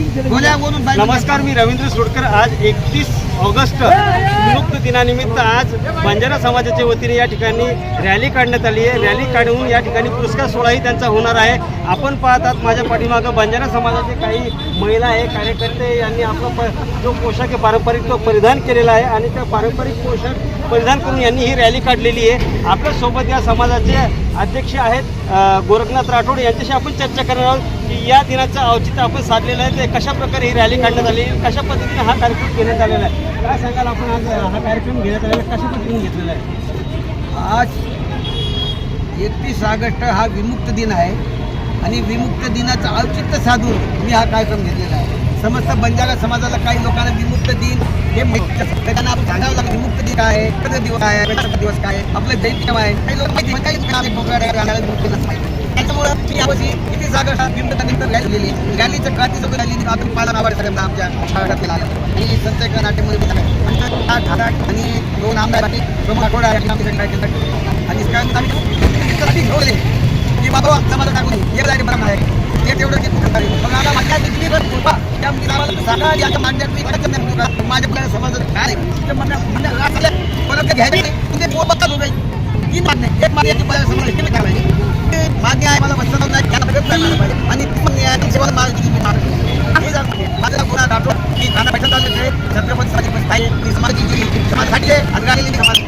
नमस्कार मी रवींद्र सुडकर. आज एकतीस ऑगस्ट विमुक्त दिनानिमित्त आज बंजारा समाजाच्या वतीने या ठिकाणी रॅली काढण्यात आली आहे. रॅली काढून या ठिकाणी पुरस्कार सोहळाही त्यांचा होणार आहे. आपण पाहतात माझ्या पाठीमागं बंजारा समाजाचे काही महिला आहे कार्यकर्ते यांनी आपला प जो पोशाख आहे पारंपरिक तो परिधान केलेला आहे आणि त्या पारंपरिक पोशाख परिधान करून यांनी ही रॅली काढलेली आहे. आपल्यासोबत या समाजाचे अध्यक्ष आहेत गोरखनाथ राठोड. यांच्याशी आपण चर्चा करणार आहोत. की या दिनाचं औचित्य आपण साधलेलं आहे. ते कशा प्रकारे ही रॅली काढण्यात आली? कशा पद्धतीने हा कार्यक्रम घेण्यात आलेला आहे? काय सांगाल आपण आज हा कार्यक्रम घेण्यात आलेला आहे? कशा पद्धतीने घेतलेला आहे? आज एकतीस ऑगस्ट हा विमुक्त दिन आहे आणि विमुक्त दिनाचं औचित्य साधून मी हा कार्यक्रम घेतलेला आहे. समस्त बंजारा समाजाला काही लोकांना विमुक्त दिन हे त्यांना आपण सांगावं विमुक्त दिन काय आहे? दिवस काय आहे दिवस काय आहे? आपलं जयंती आहे. काही लोक माहिती काही विमुक्त त्याच्यामुळं मी यावर्षी ही जागा हा विमुक्तानंतर रॅली रॅलीचं क्रांती सगळं रॅली आपण पालन आभार सगळ्यांना आमच्या शहरात केला आणि संचय नाट्यमध्ये आणि दोन आमदार दोन आठवडा आणि आम्ही ठेवले की बाबा समाजात टाकून हे जायचे मला आहे ते तेवढं ते मग आता माझ्या दिल्लीवर कृपा त्या मुली आम्हाला सांगा या मांडण्यात तुम्ही कडक नाही का? माझ्या समाजात काय आहे? ते म्हणणं- म्हणणं परत ते घ्यायचं नाही. ते पोट बघतात उभे. तीन मागण्या एक मागणी आहे की माझ्या समाजाला हे मी आणायला पाहिजे. आणि ती जीवन माझा गुन्हा दाखवा की नाना पैठण तालुक्याचे छत्रपती साजी पैसे समाजाची जी समाज हटले आणि गाणी समाज